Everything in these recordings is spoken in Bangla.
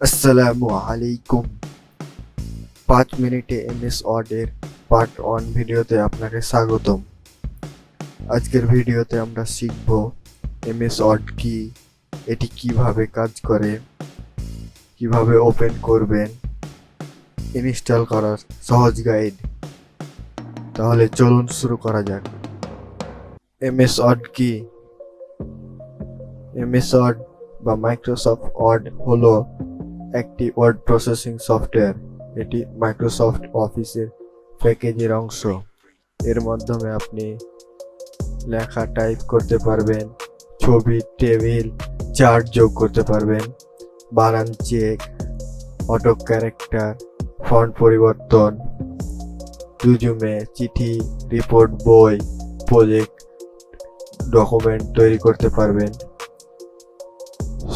আসসালামু আলাইকুম পাঁচ মিনিটে এমএস ওয়ার্ডের পার্ট ওয়ান ভিডিওতে আপনাকে স্বাগতম। আজকের ভিডিওতে আমরা শিখব এমএস ওয়ার্ড কি, এটি কীভাবে কাজ করে, কীভাবে ওপেন করবেন, ইনস্টল করার সহজ গাইড। তাহলে চলুন শুরু করা যাক। এমএস ওয়ার্ড কি? এমএস ওয়ার্ড বা মাইক্রোসফট ওয়ার্ড হলো একটি ওয়ার্ড প্রসেসিং সফটওয়্যার এটি মাইক্রোসফট অফিসের প্যাকেজের অংশ। এর মাধ্যমে আপনি লেখা টাইপ করতে পারবেন, ছবি টেবিল চার্ট যোগ করতে পারবেন, বানান চেক অটো ক্যারেক্টার ফন্ট পরিবর্তন দুজুমে চিঠি রিপোর্ট বই প্রজেক্ট ডকুমেন্ট তৈরি করতে পারবেন।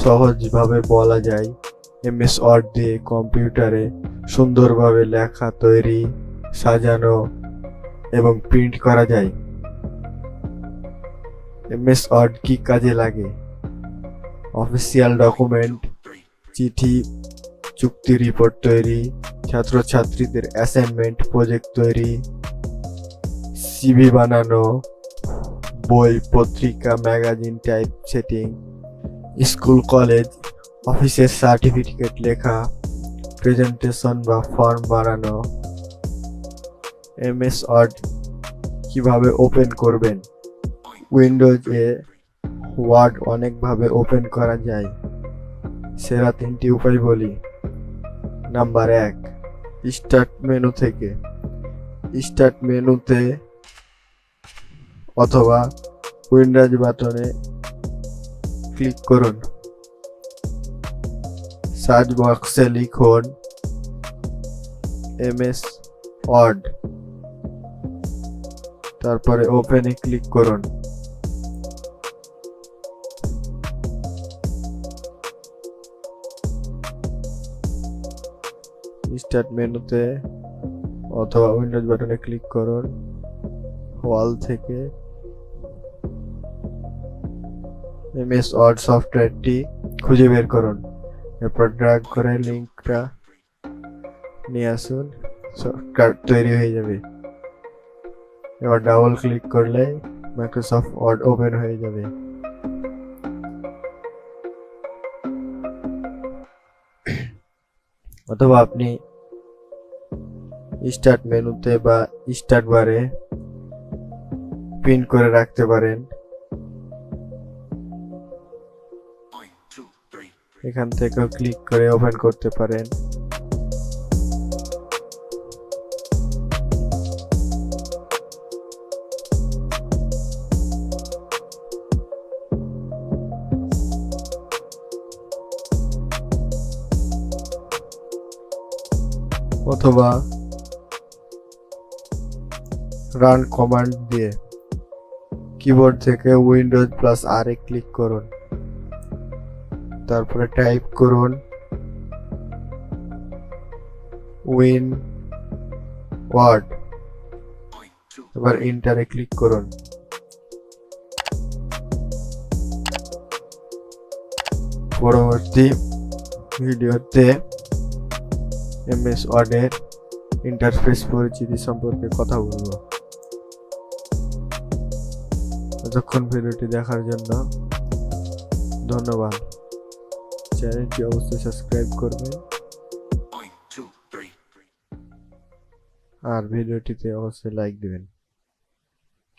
সহজভাবে বলা যায় এমএস ওয়ার্ড দিয়ে কম্পিউটারে সুন্দরভাবে লেখা, তৈরি, সাজানো এবং প্রিন্ট করা যায়। এমএস ওয়ার্ড কি কাজে লাগে? অফিসিয়াল ডকুমেন্ট চিঠি, চুক্তি রিপোর্ট তৈরি, ছাত্রছাত্রীদের অ্যাসাইনমেন্ট প্রজেক্ট তৈরি সিভি বানানো, বই, পত্রিকা magazine type setting school college অফিসের সার্টিফিকেট লেখা প্রেজেন্টেশন বা ফর্ম বানানো এমএস ওয়ার্ড কীভাবে ওপেন করবেন? উইন্ডোজে ওয়ার্ড অনেকভাবে ওপেন করা যায়। সেরা তিনটি উপায় বলি। নাম্বার এক স্টার্ট মেনু থেকে। স্টার্ট মেনুতে অথবা উইন্ডোজ বাটনে ক্লিক করুন। সার্চ বক্সে লিখুন এমএস ওয়ার্ড তারপরে ওপেনে ক্লিক করুন। স্টার্ট মেনুতে অথবা উইন্ডোজ বাটনে ক্লিক করুন। ওয়াল থেকে এমএস ওয়ার্ড সফটওয়্যারটি খুঁজে বের করুন। এরপর ড্রাগ করে লিঙ্কটা নিয়ে আসুন। সফটওয়্যার তৈরি হয়ে যাবে। এবার ডাবল ক্লিক করলে মাইক্রোসফট ওয়ার্ড ওপেন হয়ে যাবে। অথবা আপনি স্টার্ট মেনুতে বা স্টার্ট বারে পিন করে রাখতে পারেন। এখান থেকেও ক্লিক করে ওপেন করতে পারেন। অথবা রান কমান্ড দিয়ে কিবোর্ড থেকে উইন্ডোজ প্লাস আর এ ক্লিক করুন। তারপরে টাইপ করুন উইন ওয়ার্ড এবার ইন্টারে ক্লিক করুন। পরবর্তী ভিডিওতে এমএস ওয়ার্ডের ইন্টারফেস পরিচিতি সম্পর্কে কথা বলব। এতক্ষণ ভিডিওটি দেখার জন্য ধন্যবাদ। চ্যানেলটি অবশ্যই সাবস্ক্রাইব করবেন আর ভিডিওটিতে অবশ্যই লাইক দিবেন।